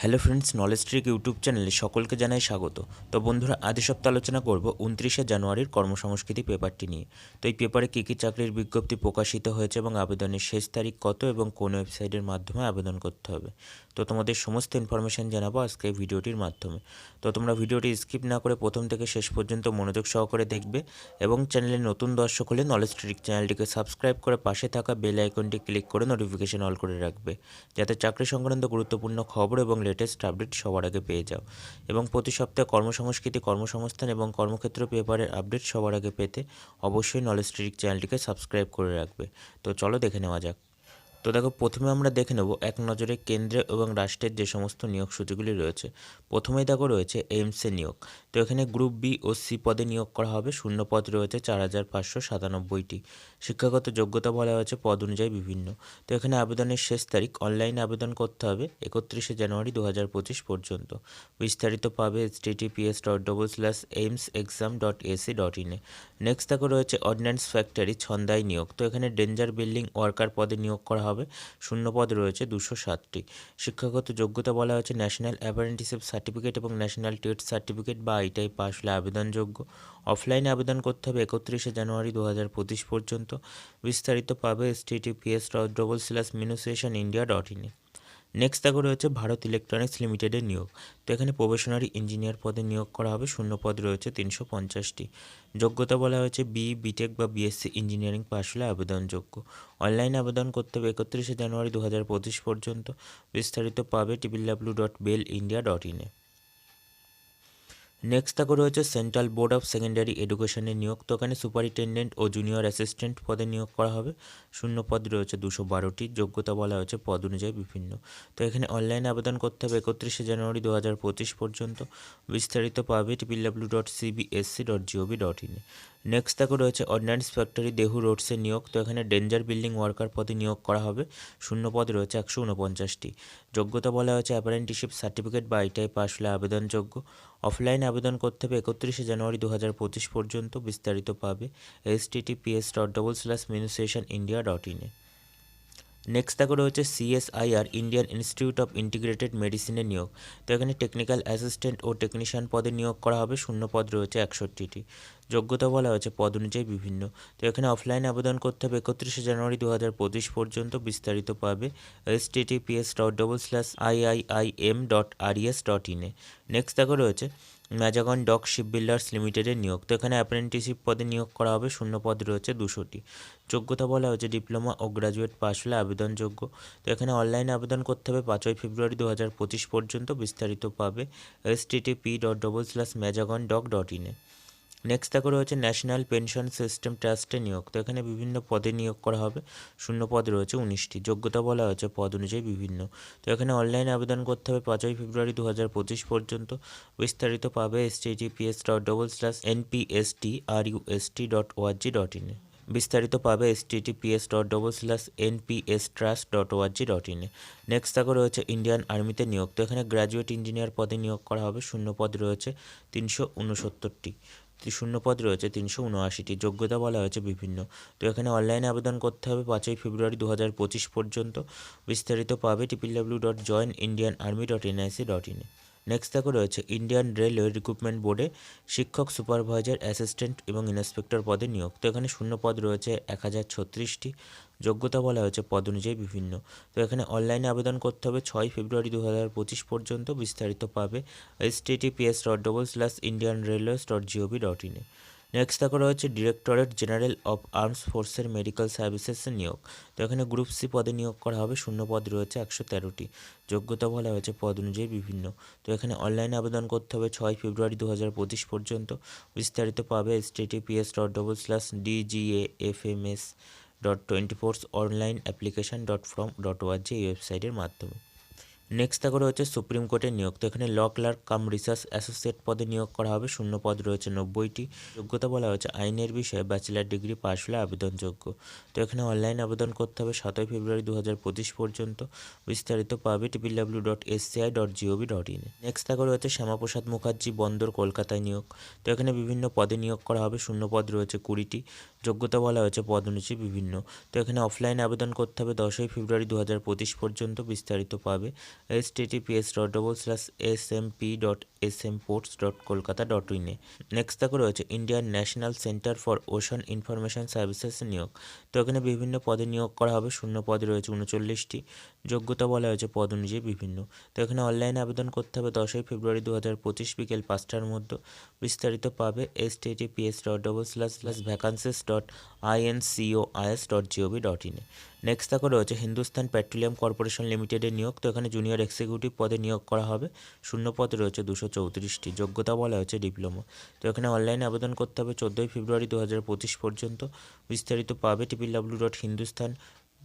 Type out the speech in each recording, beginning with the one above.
Hello friends knowledge trick YouTube চ্যানেলে সকলকে জানাই স্বাগত। তো বন্ধুরা, আজ সপ্তাহে আলোচনা করব উনত্রিশে জানুয়ারির কর্মসংস্কৃতি পেপারটি নিয়ে। তো এই পেপারে কী কী চাকরির বিজ্ঞপ্তি প্রকাশিত হয়েছে এবং আবেদনের শেষ তারিখ কত এবং কোন ওয়েবসাইটের মাধ্যমে আবেদন করতে হবে? তো তোমাদের সমস্ত ইনফরমেশান জানাব আজকে ভিডিওটির মাধ্যমে। তো তোমরা ভিডিওটি স্কিপ না করে প্রথম থেকে শেষ পর্যন্ত মনোযোগ সহকারে দেখবে এবং চ্যানেলে নতুন দর্শক হলে নলেজ ট্রিক চ্যানেলটিকে সাবস্ক্রাইব করে পাশে থাকা বেল আইকনটি ক্লিক করে নোটিফিকেশন অল করে রাখবে। যাতে চাকরি সংক্রান্ত গুরুত্বপূর্ণ খবর এবং লেটেস্ট আপডেট সবার আগে পেয়ে যাও। এবং প্রতি সপ্তাহে কর্মসংস্কৃতি, কর্মসংস্থান এবং কর্মক্ষেত্র পেপারের আপডেট সবার আগে পেতে অবশ্যই নলেজ ট্রিক চ্যানেলটিকে সাবস্ক্রাইব করে রাখবে। তো চলো দেখে নেওয়া যাক। তো দেখো, প্রথমে আমরা দেখে নেব এক নজরে কেন্দ্র এবং রাষ্ট্রের যে সমস্ত নিয়োগ সূচিগুলি রয়েছে। প্রথমেই দেখো রয়েছে এইমসে নিয়োগ। তো এখানে গ্রুপ বি ও সি পদে নিয়োগ করা হবে। শূন্য পদ রয়েছে চার হাজার পাঁচশো সাতানব্বইটি। শিক্ষাগত যোগ্যতা বলা হয়েছে, পদ অনুযায়ী বিভিন্ন। তো এখানে আবেদনের শেষ তারিখ, অনলাইনে আবেদন করতে হবে একত্রিশে জানুয়ারি দু হাজার পঁচিশ পর্যন্ত। বিস্তারিত পাবে H TTPS dot double slash AIIMS exam dot AC dot ইনে নেক্সট দেখো রয়েছে অর্ডিন্যান্স ফ্যাক্টরি ছন্দাই নিয়োগ। তো এখানে ডেঞ্জার বিল্ডিং ওয়ার্কার পদে নিয়োগ করা হবে। শূন্য পদ রয়েছে দুশো সাতটি। শিক্ষাগত যোগ্যতা বলা হয়েছে ন্যাশনাল অ্যাপারেন্টিসিপ সার্টিফিকেট এবং ন্যাশনাল টেট সার্টিফিকেট বা আইটাই পাস হলে আবেদনযোগ্য। অফলাইনে আবেদন করতে হবে একত্রিশে জানুয়ারি দু হাজার পঁচিশ পর্যন্ত। বিস্তারিত পাবে S T T TTPS dot double slash munitions India dot ইনে নেক্সট দেখো রয়েছে ভারত ইলেকট্রনিক্স লিমিটেডের নিয়োগ। তো এখানে প্রবেশনারি ইঞ্জিনিয়ার পদে নিয়োগ করা হবে শূন্য পদ রয়েছে তিনশো পঞ্চাশটি। যোগ্যতা বলা হয়েছে বি বিটেক বা বিএসসি ইঞ্জিনিয়ারিং পাশ হলে আবেদনযোগ্য। অনলাইনে আবেদন করতে হবে একত্রিশে জানুয়ারি দু হাজার পঁচিশ পর্যন্ত। বিস্তারিত পাবে W dot bel India dot ইনে নেক্সট থাকো রয়েছে সেন্ট্রাল বোর্ড অফ সেকেন্ডারি এডুকেশনের নিয়োগ। তো এখানে সুপারিনটেন্ডেন্ট ও জুনিয়র অ্যাসিস্ট্যান্ট পদে নিয়োগ করা হবে। শূন্য পদ রয়েছে দুশো বারোটি। যোগ্যতা বলা হয়েছে পদ অনুযায়ী বিভিন্ন। তো এখানে অনলাইনে আবেদন করতে হবে একত্রিশে জানুয়ারি দু হাজার পঁচিশ পর্যন্ত। বিস্তারিত পাবে triple W dot CBSC dot GOV dot ইনে নেক্সট তাকে রয়েছে অর্ডিন্যান্স ফ্যাক্টরি দেহু রোডসের নিয়োগ। তো এখানে ডেঞ্জার বিল্ডিং ওয়ার্কার পদে নিয়োগ করা হবে। শূন্য পদ রয়েছে একশো উনপঞ্চাশটি। যোগ্যতা বলা হয়েছে অ্যাপারেন্টিশিপ সার্টিফিকেট বা আইটাই পাস হলে আবেদনযোগ্য। অফলাইনে আবেদন করতে হবে একত্রিশে জানুয়ারি দু হাজার পঁচিশ পর্যন্ত বিস্তারিত পাবে S TTPS dot double slash munitions India dot ইনে নেক্সট দেখো রয়েছে CSIR Indian Institute of Integrated মেডিসিনের নিয়োগ। তো এখানে টেকনিক্যাল অ্যাসিস্ট্যান্ট ও টেকনিশিয়ান পদে নিয়োগ করা হবে, শূন্য পদ রয়েছে একষট্টিটি। যোগ্যতা বলা হয়েছে, পদ অনুযায়ী বিভিন্ন। তো এখানে অফলাইনে আবেদন করতে হবে একত্রিশে জানুয়ারি দু হাজার পঁচিশ পর্যন্ত, বিস্তারিত পাবে S TTPS dot double slash IIIM dot R RES dot ইনে নেক্সট দেখো রয়েছে ম্যাজাগন ডক শিপ বিল্ডার্স লিমিটেডের নিয়োগ। তো এখানে অ্যাপ্রেন্টিসশিপ পদে নিয়োগ করা হবে শূন্য পদ রয়েছে দুশোটি। যোগ্যতা বলা হয়েছে ডিপ্লোমা ও গ্রাজুয়েট পাস হলে আবেদনযোগ্য। তো এখানে অনলাইনে আবেদন করতে হবে, পাঁচই ফেব্রুয়ারি দু পঁচিশ পর্যন্ত বিস্তারিত পাবে। S TTP dot double slash Mazagon dock dot ইনে নেক্সট দেখো রয়েছে ন্যাশনাল পেনশন সিস্টেম ট্রাস্টে নিয়োগ। তো এখানে বিভিন্ন পদে নিয়োগ করা হবে। শূন্য পদ রয়েছে উনিশটি। যোগ্যতা বলা হয়েছে পদ অনুযায়ী বিভিন্ন। তো এখানে অনলাইনে আবেদন করতে হবে পাঁচই ফেব্রুয়ারি দু হাজার পঁচিশ পর্যন্ত। বিস্তারিত পাবে S TGPS dot double slash NPST R UST dot ORG dot ইনে বিস্তারিত পাবে S TTPS dot double slash NPS trust dot ORG dot ইনে নেক্সট থাকো রয়েছে ইন্ডিয়ান আর্মিতে নিয়োগ। তো এখানে গ্র্যাজুয়েট ইঞ্জিনিয়ার পদে নিয়োগ করা হবে। শূন্য পদ রয়েছে তিনশো উনসত্তরটি। শূন্য পদ রয়েছে, তিনশো উনআশিটি। যোগ্যতা বলা হয়েছে বিভিন্ন। তো এখানে অনলাইনে আবেদন করতে হবে পাঁচই ফেব্রুয়ারি দু পঁচিশ পর্যন্ত। বিস্তারিত পাবে triple W dot join Indian army dot NIC dot ইনে নেক্সট দেখো রয়েছে ইন্ডিয়ান রেলওয়ে রিক্রুটমেন্ট বোর্ডে শিক্ষক সুপারভাইজার অ্যাসিস্ট্যান্ট এবং ইন্সপেক্টর পদে নিয়োগ। তো এখানে শূন্য পদ রয়েছে, এক হাজার ছত্রিশটি। যোগ্যতা বলা হয়েছে পদ অনুযায়ী বিভিন্ন। তো এখানে অনলাইনে আবেদন করতে হবে ছয় ফেব্রুয়ারি দু হাজার পঁচিশ পর্যন্ত বিস্তারিত পাবে S TTPS dot double slash Indian railways dot GOV dot ইনে নেক্সট থাকা রয়েছে ডিরেক্টরেট জেনারেল অফ আর্মস ফোর্সের মেডিকেল সার্ভিসেস নিয়োগ। তো এখানে গ্রুপ সি পদে নিয়োগ করা হবে, শূন্য পদ রয়েছে, একশো তেরোটি। যোগ্যতা বলা হয়েছে পদ অনুযায়ী বিভিন্ন। তো এখানে অনলাইনে আবেদন করতে হবে ছয় ফেব্রুয়ারি দু হাজার পঁচিশ পর্যন্ত। বিস্তারিত পাবে S TTPS dot double slash DGA F M S dot twenty force online application dot from dot ORG এই ওয়েবসাইটের মাধ্যমে। নেক্সট থাকা রয়েছে সুপ্রিম কোর্টের নিয়োগ। তো এখানে law clerk cum research associate পদে নিয়োগ করা হবে। শূন্য পদ রয়েছে নব্বইটি। যোগ্যতা বলা হয়েছে আইনের বিষয়ে। ব্যাচেলার ডিগ্রি পাশ হলে আবেদনযোগ্য। তো এখানে অনলাইন আবেদন করতে হবে সাতই ফেব্রুয়ারি দু হাজার পঁচিশ পর্যন্ত। বিস্তারিত পাবে triple W dot SCI dot GOV dot in next থাকা রয়েছে শ্যামাপ্রসাদ মুখার্জি, বন্দর, কলকাতায় নিয়োগ। তো এখানে বিভিন্ন পদে নিয়োগ করা হবে। শূন্য পদ রয়েছে কুড়িটি। যোগ্যতা বলা হয়েছে পদ অনুযায়ী বিভিন্ন। তো এখানে অফলাইন আবেদন করতে হবে দশই ফেব্রুয়ারি দু হাজার পঁচিশ পর্যন্ত। বিস্তারিত পাবে TTPS dot double slash S M P dot S M ports dot Kolkata dot ইনে নেক্সট দেখো রয়েছে Indian national centre for ocean information services নিয়োগ। তো এখানে বিভিন্ন পদে নিয়োগ করা হবে, শূন্য পদ রয়েছে উনচল্লিশটি। যোগ্যতা বলা হয়েছে পদ অনুযায়ী বিভিন্ন। তো এখানে অনলাইনে আবেদন করতে হবে দশই ফেব্রুয়ারি দু হাজার পঁচিশ বিকেল পাঁচটার মধ্যে। বিস্তারিত পাবে S TTPS dot double slash slash vacancies dot INCOIS dot GOV dot ইনে নেক্সট দেখো রয়েছে হিন্দুস্তান পেট্রোলিয়াম কর্পোরেশন লিমিটেডের নিয়োগ। তো এখানে জুনিয়র এক্সিকিউটিভ পদে নিয়োগ করা হবে। শূন্য পদ রয়েছে দুশো চৌত্রিশটি। যোগ্যতা বলা হয়েছে ডিপ্লোমা। তো এখানে অনলাইনে আবেদন করতে হবে চোদ্দোই ফেব্রুয়ারি দু হাজার পঁচিশ পর্যন্ত। বিস্তারিত পাবে triple W dot Hindustan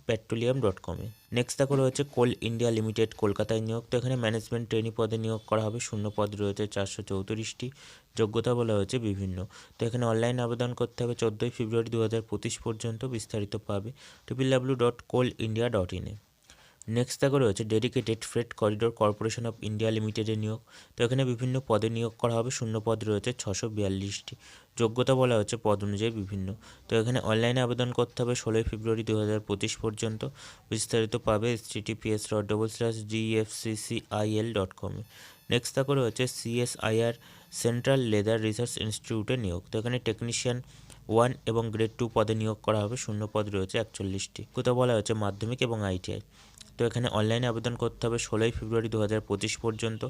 petroleum dot কমে নেক্সট দেখো রয়েছে কোল ইন্ডিয়া লিমিটেড কলকাতায় নিয়োগ। তো এখানে ম্যানেজমেন্ট ট্রেনি পদে নিয়োগ করা হবে। শূন্য পদ রয়েছে চারশো চৌত্রিশটি। যোগ্যতা বলা হয়েছে বিভিন্ন। তো এখানে অনলাইন আবেদন করতে হবে চোদ্দোই ফেব্রুয়ারি দু হাজার পঁচিশ পর্যন্ত। বিস্তারিত পাবে triple W dot coal India dot ইনে নেক্সট দেখো রয়েছে dedicated freight corridor corporation of India লিমিটেডের নিয়োগ। তো এখানে বিভিন্ন পদে নিয়োগ করা হবে। শূন্য পদ রয়েছে ছশো বিয়াল্লিশটি। যোগ্যতা বলা হচ্ছে পদ অনুযায়ী বিভিন্ন। তো এখানে অনলাইনে আবেদন করতে হবে ষোলোই ফেব্রুয়ারি দু হাজার পঁচিশ পর্যন্ত। বিস্তারিত পাবে S TTPS dot double slash GFCCIL dot কমে নেক্সট দেখো রয়েছে সিএসআইআর সেন্ট্রাল লেদার রিসার্চ ইনস্টিটিউটে নিয়োগ। তো এখানে টেকনিশিয়ান ওয়ান এবং গ্রেড টু পদে নিয়োগ করা হবে। শূন্য পদ রয়েছে একচল্লিশটি। কোথাও বলা হয়েছে মাধ্যমিক এবং আইটিআই তো এখানে অনলাইনে আবেদন করতে হবে ষোলোই ফেব্রুয়ারি দু হাজার পঁচিশ পর্যন্ত।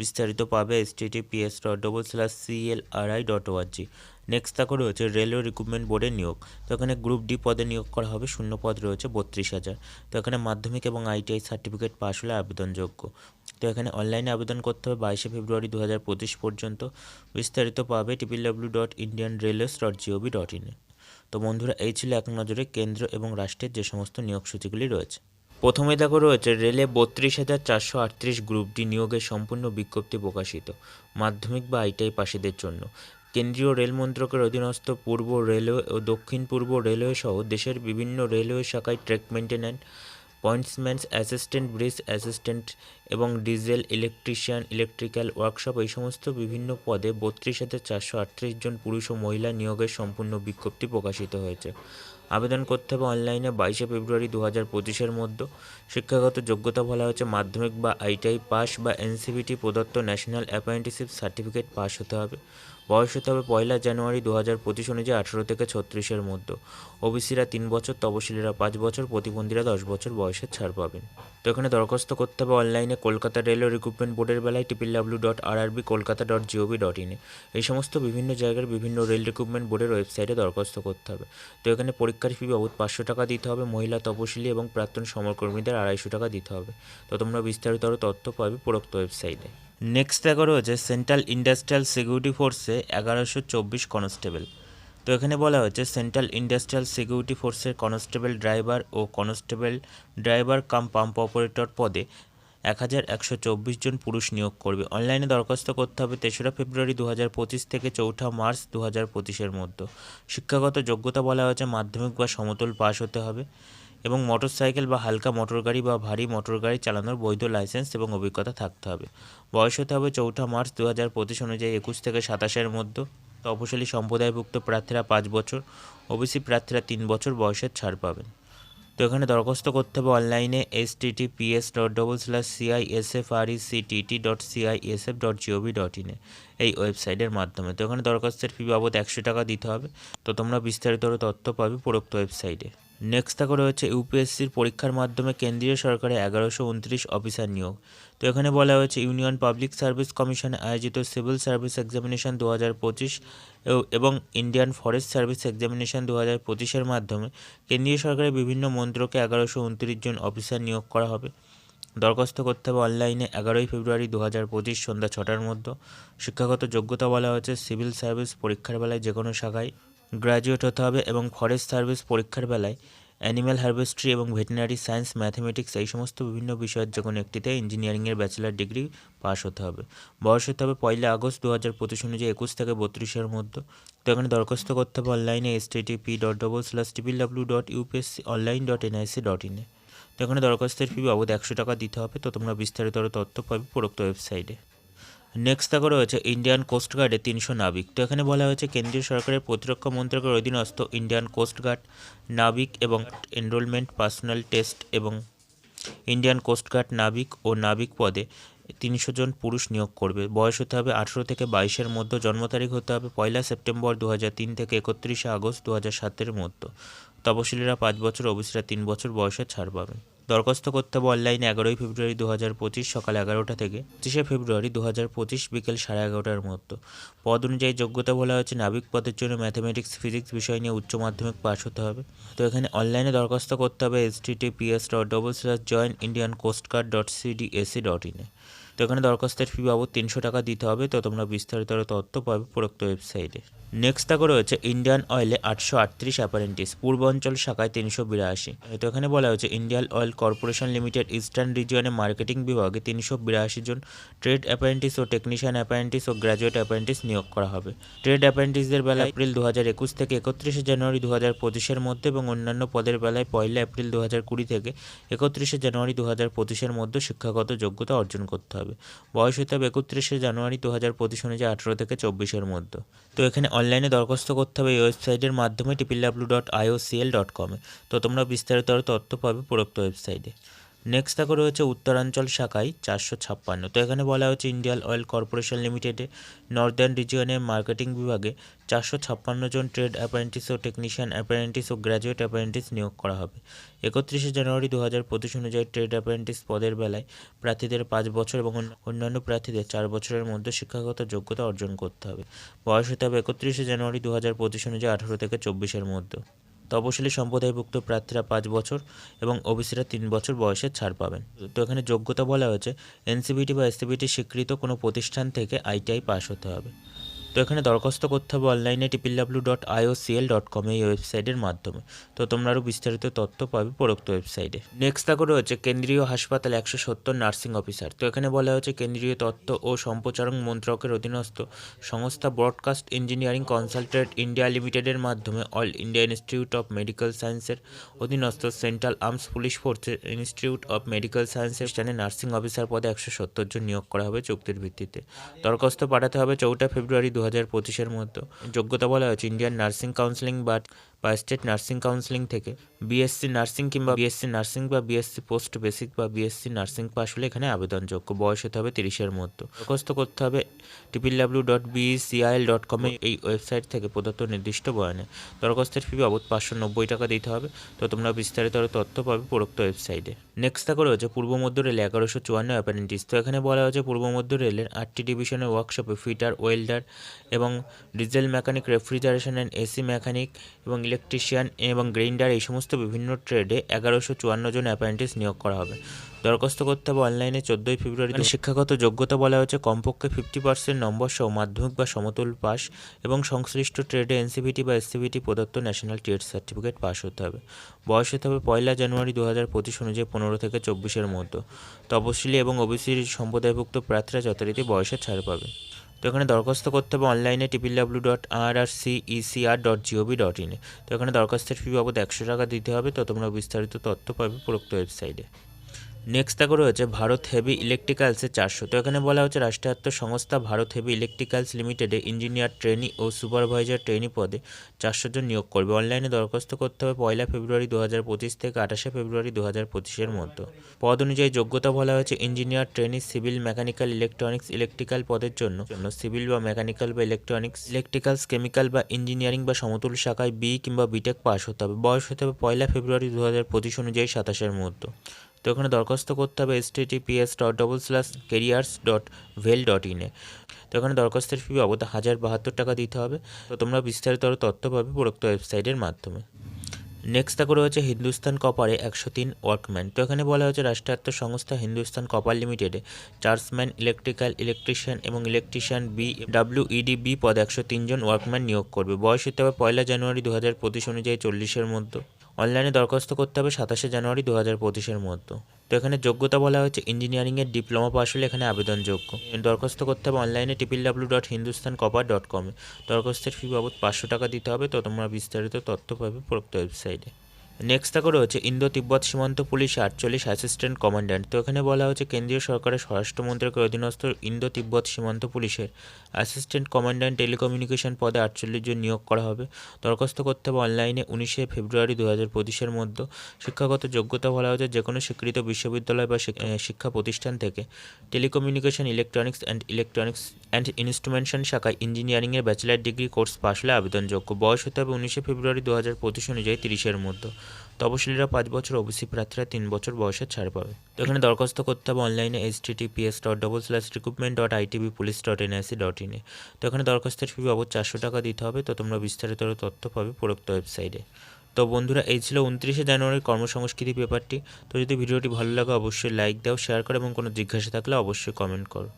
বিস্তারিত পাবে S TTPS dot double slash CLRI dot ORG next তাকে রয়েছে রেলওয়ে রিক্রুটমেন্ট বোর্ডের নিয়োগ। তো এখানে গ্রুপ ডি পদে নিয়োগ করা হবে, শূন্য পদ রয়েছে, বত্রিশ হাজার। তো এখানে মাধ্যমিক এবং আইটিআই সার্টিফিকেট পাস হলে আবেদনযোগ্য। তো এখানে অনলাইনে আবেদন করতে হবে বাইশে ফেব্রুয়ারি দু হাজার পঁচিশ পর্যন্ত। বিস্তারিত পাবে triple W dot Indian railways dot GOV dot ইনে তো বন্ধুরা, এই ছিল এক নজরে কেন্দ্র এবং রাষ্ট্রের যে সমস্ত নিয়োগ সূচিগুলি রয়েছে। প্রথমে দেখো রয়েছে, রেলে বত্রিশ হাজার চারশো আটত্রিশ গ্রুপ ডি নিয়োগের সম্পূর্ণ বিজ্ঞপ্তি প্রকাশিত মাধ্যমিক বা আইটিআই পাশীদের জন্য। কেন্দ্রীয় রেল মন্ত্রকের অধীনস্থ পূর্ব রেলওয়ে ও দক্ষিণ পূর্ব রেলওয়ে সহ দেশের বিভিন্ন রেলওয়ে শাখায় track maintainer pointsmans assistant, bridge assistant এবং ডিজেল ইলেকট্রিশিয়ান ইলেকট্রিক্যাল ওয়ার্কশপ এই সমস্ত বিভিন্ন পদে বত্রিশ হাজার চারশো আটত্রিশ জন পুরুষ ও মহিলা নিয়োগের সম্পূর্ণ বিজ্ঞপ্তি প্রকাশিত হয়েছে। আবেদন করতে হবে অনলাইনে বাইশে ফেব্রুয়ারি দু হাজার পঁচিশের মধ্যে। শিক্ষাগত যোগ্যতা বলা হচ্ছে মাধ্যমিক বা আইটিআই পাস বা এনসিবিটি প্রদত্ত ন্যাশনাল অ্যাপ্রেন্টিসশিপ সার্টিফিকেট পাস হতে হবে। বয়স হতে হবে পয়লা জানুয়ারি দু হাজার পঁচিশ অনুযায়ী আঠেরো থেকে ছত্রিশের মধ্যে। ওবিসিরা তিন বছর, তপশিলীরা পাঁচ বছর, প্রতিবন্ধীরা দশ বছর বয়সের ছাড় পাবেন। তো এখানে দরখাস্ত করতে হবে অনলাইনে কলকাতা রেলওয়ে রিক্রুটমেন্ট বোর্ডের বেলায় triple W dot RRB Kolkata dot GOV dot ইনে এই সমস্ত বিভিন্ন জায়গার বিভিন্ন রেল রিক্রুটমেন্ট বোর্ডের ওয়েবসাইটে দরখাস্ত করতে হবে। তো এখানে পরীক্ষার ফি বাবদ পাঁচশো টাকা দিতে হবে, মহিলা, তপশিলি এবং প্রাক্তন সমরকর্মীদের আড়াইশো টাকা দিতে হবে। তো তোমরা বিস্তারিত আরও তথ্য পাবে উপরোক্ত ওয়েবসাইটে। নেক্সট দেখো রয়েছে সেন্ট্রাল ইন্ডাস্ট্রিয়াল সিকিউরিটি ফোর্সে এগারোশো চব্বিশ কনস্টেবল তো এখানে বলা হয়েছে সেন্ট্রাল ইন্ডাস্ট্রিয়াল সিকিউরিটি ফোর্সের কনস্টেবল ড্রাইভার ও constable driver cum pump operator পদে এক হাজার একশো চব্বিশ জন পুরুষ নিয়োগ করবে। অনলাইনে দরখাস্ত করতে হবে তেসরা ফেব্রুয়ারি দু হাজার পঁচিশ থেকে চৌঠা মার্চ দু হাজার পঁচিশের মধ্যে। শিক্ষাগত যোগ্যতা বলা হয়েছে মাধ্যমিক বা সমতল পাস হতে হবে। এবং মোটরসাইকেল বা হালকা মোটরগাড়ি বা ভারী মোটরগাড়ি চালানোর বৈধ লাইসেন্স এবং অভিজ্ঞতা থাকতে হবে। বয়স হতে হবে চৌঠা মার্চ দু হাজার পঁচিশ অনুযায়ী একুশ থেকে সাতাশের মধ্যে। তপশিলি সম্প্রদায়ভুক্ত প্রার্থীরা পাঁচ বছর, ওবিসি প্রার্থীরা তিন বছর বয়সের ছাড় পাবেন। তো এখানে দরখাস্ত করতে হবে অনলাইনে S T PS dot double slash CISF R E C T dot dot GOV dot ইনে এই ওয়েবসাইটের মাধ্যমে। তো এখানে দরখাস্তের ফি বাবদ একশো টাকা দিতে হবে। তো তোমরা বিস্তারিত তথ্য পাবে উপরোক্ত ওয়েবসাইটে। নেক্সট থাকা রয়েছে ইউপিএসসির পরীক্ষার মাধ্যমে কেন্দ্রীয় সরকারের এগারোশো উনত্রিশ অফিসার নিয়োগ। তো এখানে বলা হয়েছে ইউনিয়ন পাবলিক সার্ভিস কমিশন আয়োজিত সিভিল সার্ভিস এক্সামিনেশন দু হাজার পঁচিশ এবং ইন্ডিয়ান ফরেস্ট সার্ভিস এক্সামিনেশন দু হাজার পঁচিশের মাধ্যমে কেন্দ্রীয় সরকারের বিভিন্ন মন্ত্রকে এগারোশো উনত্রিশ জন অফিসার নিয়োগ করা হবে। দরখাস্ত করতে হবে অনলাইনে এগারোই ফেব্রুয়ারি দু হাজার পঁচিশ সন্ধ্যা ছটার মধ্যে। শিক্ষাগত যোগ্যতা বলা হয়েছে সিভিল সার্ভিস পরীক্ষার বেলায় যে কোনো শাখায় গ্র্যাজুয়েট হতে হবে এবং ফরেস্ট সার্ভিস পরীক্ষার বেলায় অ্যানিম্যাল হারভেস্ট্রি এবং ভেটেনারি সায়েন্স ম্যাথমেটিক্স এই সমস্ত বিভিন্ন বিষয়ের যে কোনো একটিতে ইঞ্জিনিয়ারিংয়ের ব্যাচেলার ডিগ্রি পাস হতে হবে। বয়স হতে হবে পয়লা আগস্ট দু হাজার পঁচিশ অনুযায়ী একুশ থেকে বত্রিশের মধ্যে। তো এখানে দরখাস্ত করতে হবে অনলাইনে S T P dot double slash triple W dot UPSC online dot NIC dot ইনে তো এখানে দরখাস্তের ফি বাবদ একশো টাকা দিতে হবে। তো তোমরা বিস্তারিত তথ্য পাবে উপরোক্ত ওয়েবসাইটে নেক্সট দেখো রয়েছে ইন্ডিয়ান কোস্ট গার্ডে তিনশো নাবিক। তো এখানে বলা হয়েছে কেন্দ্রীয় সরকারের প্রতিরক্ষা মন্ত্রকের অধীনস্থ ইন্ডিয়ান কোস্ট গার্ড নাবিক এবং এনরোলমেন্ট পার্সোনাল টেস্ট এবং ইন্ডিয়ান কোস্টগার্ড নাবিক ও নাবিক পদে তিনশো জন পুরুষ নিয়োগ করবে। বয়স হতে হবে আঠেরো থেকে বাইশের মধ্যে। জন্ম তারিখ হতে হবে পয়লা সেপ্টেম্বর দু তিন থেকে একত্রিশে আগস্ট দু হাজার সাতের মধ্যে। তপশিলীরা পাঁচ বছর ওবিসিরা তিন বছর বয়সে ছাড় পাবেন। দরখাস্ত করতে হবে অনলাইনে এগারোই ফেব্রুয়ারি দু হাজার পঁচিশ সকাল এগারোটা থেকে পঁচিশে ফেব্রুয়ারি দু হাজার পঁচিশ বিকেল সাড়ে এগারোটার মধ্যে পদ অনুযায়ী যোগ্যতা বলা হয়েছে, নাবিক পদের জন্য ম্যাথামেটিক্স, ফিজিক্স বিষয় নিয়ে উচ্চ মাধ্যমিক পাস হতে হবে। তো এখানে অনলাইনে দরখাস্ত করতে হবে S T T P S dot double slash join Indian coastguard dot CDAC dot ইনে তো এখানে দরখাস্তের ফি বাবদ তিনশো টাকা দিতে হবে। তো তোমরা বিস্তারিত তথ্য পাবে উপরোক্ত ওয়েবসাইটে। নেক্সট থাকো রয়েছে ইন্ডিয়ান অয়েলে আটশো আটত্রিশ অ্যাপারেন্টিস পূর্বাঞ্চল শাখায় তিনশো বিরাশি। তো এখানে বলা হয়েছে Indian oil corporation limited eastern রিজিয়নে marketing বিভাগে তিনশো বিরাশি জন ট্রেড অ্যাপারেন্টিস ও টেকনিশিয়ান অ্যাপারেন্টিস ও গ্র্যাজুয়েট অ্যাপারেন্টিস নিয়োগ করা হবে। ট্রেড অ্যাপারেন্টিসদের বেলায় এপ্রিল দু হাজার একুশ থেকে একত্রিশে জানুয়ারি দু হাজার পঁচিশের মধ্যে এবং অন্যান্য পদের বেলায় পয়লা এপ্রিল দু হাজার কুড়ি থেকে একত্রিশে জানুয়ারি দু হাজার পঁচিশের মধ্যে শিক্ষাগত যোগ্যতা অর্জন করতে হবে। বয়স হতে হবে একত্রিশে জানুয়ারি দু হাজার পঁচিশ অনুযায়ী আঠেরো থেকে চব্বিশের মধ্যে। তো এখানে অনলাইনে দরখাস্ত করতে হবে এই ওয়েবসাইটের মাধ্যমে triple W dot IOCL dot কমে তো তোমরা বিস্তারিত তথ্য পাবে উপরোক্ত ওয়েবসাইটে। নেক্সট থাকো রয়েছে উত্তরাঞ্চল শাখায় চারশো ছাপ্পান্ন। তো এখানে বলা হচ্ছে ইন্ডিয়ান অয়েল কর্পোরেশন লিমিটেডে নর্দার্ন রিজিয়নের মার্কেটিং বিভাগে চারশো ছাপ্পান্ন জন ট্রেড অ্যাপ্রেন্টিস ও টেকনিশিয়ান অ্যাপ্রেন্টিস ও গ্র্যাজুয়েট অ্যাপ্রেন্টিস নিয়োগ করা হবে। একত্রিশে জানুয়ারি দু হাজার পঁচিশ অনুযায়ী ট্রেড অ্যাপ্রেন্টিস পদের বেলায় প্রার্থীদের পাঁচ বছর এবং অন্যান্য প্রার্থীদের চার বছরের মধ্যে শিক্ষাগত যোগ্যতা অর্জন করতে হবে। বয়স হতে হবে একত্রিশে জানুয়ারি দু হাজার পঁচিশ অনুযায়ী আঠারো থেকে চব্বিশের মধ্যে। তপশিলি সম্প্রদায়ভুক্ত প্রার্থীরা পাঁচ বছর এবং ওবিসিরা তিন বছর বয়সে ছাড় পাবেন। তো এখানে যোগ্যতা বলা হয়েছে এনসিবিটি বা এসসিবিটি স্বীকৃত কোনো প্রতিষ্ঠান থেকে আইটিআই পাস হতে হবে। এখানে দরখাস্ত করতে হবে অনলাইনে triple W dot IOCL dot com এই ওয়েবসাইটের মাধ্যমে। তো তোমরা আরও বিস্তারিত তথ্য পাবে উপরোক্ত ওয়েবসাইটে নেক্সট থাকো রয়েছে কেন্দ্রীয় হাসপাতাল একশো সত্তর নার্সিং অফিসার তো এখানে বলা হয়েছে কেন্দ্রীয় তথ্য ও সম্প্রচারণ মন্ত্রকের অধীনস্থ সংস্থা ব্রডকাস্ট ইঞ্জিনিয়ারিং কনসালটেন্ট ইন্ডিয়া লিমিটেডের মাধ্যমে all India institute of medical সায়েন্সের অধীনস্থ সেন্ট্রাল আর্মস পুলিশ ফোর্সের ইনস্টিটিউট অফ মেডিকেল সায়েন্সের স্থানে নার্সিং অফিসার পদে একশো সত্তর জন নিয়োগ করা হবে চুক্তির ভিত্তিতে। দরখাস্ত পাঠাতে হবে চৌঠা ফেব্রুয়ারি দু হাজার পঁচিশের মতো। যোগ্যতা বলা হয়েছে ইন্ডিয়ান নার্সিং কাউন্সিলিং বা বা স্টেট নার্সিং কাউন্সিলিং থেকে বিএসসি নার্সিং কিংবা বিএসসি নার্সিং বা বিএসসি পোস্ট বেসিক বা বিএসসি নার্সিং পাস হলে এখানে আবেদনযোগ্য। বয়স হতে হবে তিরিশের মধ্যে। দরখাস্ত করতে হবে triple W dot BCIL dot কমে এই ওয়েবসাইট থেকে প্রদত্ত নির্দিষ্ট বয়ানে। দরখাস্তের ফি বাবদ পাঁচশো নব্বই টাকা দিতে হবে। তো তোমরা বিস্তারিত আরও তথ্য পাবে উপরোক্ত ওয়েবসাইটে নেক্সট থাকা রয়েছে পূর্ব মধ্য রেল এগারোশো চুয়ান্ন অ্যাপারেন্টিস তো এখানে বলা হয়েছে পূর্ব মধ্য রেলের আটটি ডিভিশনের ওয়ার্কশপে ফিটার ওয়েল্ডার এবং diesel mechanic refrigeration and AC mechanic এবং ইলেকট্রিশিয়ান এবং গ্রাইন্ডার এই সমস্ত বিভিন্ন ট্রেডে এগারোশো চুয়ান্ন জন অ্যাপারেন্টিস নিয়োগ করা হবে। দরখাস্ত করতে হবে অনলাইনে চোদ্দোই ফেব্রুয়ারি মানে শিক্ষাগত যোগ্যতা বলা হয়েছে কমপক্ষে ফিফটি পার্সেন্ট নম্বর সহ মাধ্যমিক বা সমতুল পাস এবং সংশ্লিষ্ট ট্রেডে এনসিভিটি বা এসসিভিটি প্রদত্ত ন্যাশনাল ট্রেড সার্টিফিকেট পাস হতে হবে। বয়স হতে হবে পয়লা জানুয়ারি দু হাজার পঁচিশ অনুযায়ী পনেরো থেকে চব্বিশের মধ্যে তপশিলি এবং ওবিসি সম্প্রদায়ভুক্ত প্রার্থীরা যথারীতি বয়সে ছাড় পাবে। তো এখানে দরখাস্ত করতে হবে অনলাইনে triple W dot R R C ECR dot GOV dot ইনে তো এখানে দরখাস্তের ফি বাবদ একশো টাকা দিতে হবে। তো তোমরা বিস্তারিত তথ্য পাবে প্রোক্ত ওয়েবসাইটে। নেক্সট দেখো রয়েছে ভারত হেভি ইলেকট্রিক্যালসের চারশো। তো এখানে বলা হচ্ছে রাষ্ট্রায়ত্ত সংস্থা ভারত হেভি ইলেকট্রিক্যালস লিমিটেডে ইঞ্জিনিয়ার ট্রেনি ও সুপারভাইজার ট্রেনি পদে চারশো জন নিয়োগ করবে। অনলাইনে দরখাস্ত করতে হবে পয়লা ফেব্রুয়ারি দু হাজার পঁচিশ থেকে আঠাশে ফেব্রুয়ারি দু হাজার পঁচিশের মধ্যে। পদ অনুযায়ী যোগ্যতা বলা হয়েছে engineer trainee civil mechanical electronics electrical পদের জন্য। সিভিল বা মেকানিক্যাল বা ইলেকট্রনিক্স ইলেকট্রিক্যালস কেমিক্যাল বা ইঞ্জিনিয়ারিং বা সমতুল শাখায় বি কিংবা বিটেক পাস হতে হবে। বয়স হতে হবে পয়লা ফেব্রুয়ারি দু হাজার পঁচিশ অনুযায়ী সাতাশের মধ্যে। এখানে দরখাস্ত করতে হবে S TTPS dot double slash careers dot ভেল ডট ইনে তো এখানে দরখাস্তের ফি বাবদ হাজার বাহাত্তর টাকা দিতে হবে। তো তোমরা বিস্তারিত আরও তথ্য পাবে উপরোক্ত ওয়েবসাইটের মাধ্যমে। নেক্সট তা করে রয়েছে হিন্দুস্তান কপারে একশো তিন ওয়ার্কম্যান তো এখানে বলা হয়েছে রাষ্ট্রায়ত্ত সংস্থা হিন্দুস্তান কপার লিমিটেডে চার্জম্যান ইলেকট্রিক্যাল ইলেকট্রিশিয়ান এবং electrician B W ED B পদে একশো তিনজন ওয়ার্কম্যান নিয়োগ করবে। বয়স হতে হবে পয়লা জানুয়ারি দু হাজার পঁচিশ অনুযায়ী চল্লিশের মধ্যে। অনলাইনে দরখাস্ত করতে হবে সাতাশে জানুয়ারি দু হাজার পঁচিশের মধ্যে। তো এখানে যোগ্যতা বলা হয়েছে ইঞ্জিনিয়ারিংয়ের ডিপ্লোমা পাস হলে এখানে আবেদনযোগ্য। দরখাস্ত করতে হবে অনলাইনে triple W dot Hindustan copper dot কমে। দরখাস্তের ফি বাবদ পাঁচশো টাকা দিতে হবে। তো তোমরা বিস্তারিত তথ্য পাবে প্রোক্ত ওয়েবসাইটে। নেক্সট দেখো রয়েছে ইন্দো তিব্বত সীমান্ত পুলিশ আটচল্লিশ অ্যাসিস্ট্যান্ট কমান্ড্যান্ট তো এখানে বলা হচ্ছে কেন্দ্রীয় সরকারের স্বরাষ্ট্রমন্ত্রকের অধীনস্থ ইন্দো তিব্বত সীমান্ত পুলিশের অ্যাসিস্ট্যান্ট কমান্ড্যান্ট টেলিকমিউনিকেশন পদে আটচল্লিশ জন নিয়োগ করা হবে। দরখাস্ত করতে হবে অনলাইনে উনিশে ফেব্রুয়ারি দু হাজার পঁচিশের মধ্যে। শিক্ষাগত যোগ্যতা বলা হচ্ছে যে কোনো স্বীকৃত বিশ্ববিদ্যালয় বা শিক্ষা প্রতিষ্ঠান থেকে। Telecommunication electronics and electronics and instrumentation শাখায় ইঞ্জিনিয়ারিংয়ের ব্যাচেলার ডিগ্রি কোর্স পাশ হলে আবেদনযোগ্য। বয়স হতে হবে উনিশে ফেব্রুয়ারি দু হাজার পঁচিশ অনুযায়ী তিরিশের মধ্যে। তপশিলীরা পাঁচ বছর ওবিসি প্রার্থীরা তিন বছর বয়সে ছাড় পাবে। তো এখানে দরখাস্ত করতে হবে অনলাইনে H TTPS dot double slash recruitment dot ITB police dot NIC dot ইনে তো এখানে দরখাস্তের ফি বাবদ চারশো টাকা দিতে হবে, তো তোমরা বিস্তারিত তথ্য পাবে প্রোক্ত ওয়েবসাইটে তো বন্ধুরা, এই ছিল উনত্রিশে জানুয়ারির কর্মসংস্কৃতি পেপারটি। তো যদি ভিডিওটি ভালো লাগে, অবশ্যই লাইক দাও শেয়ার করো এবং কোনো জিজ্ঞাসা থাকলে অবশ্যই কমেন্ট করো।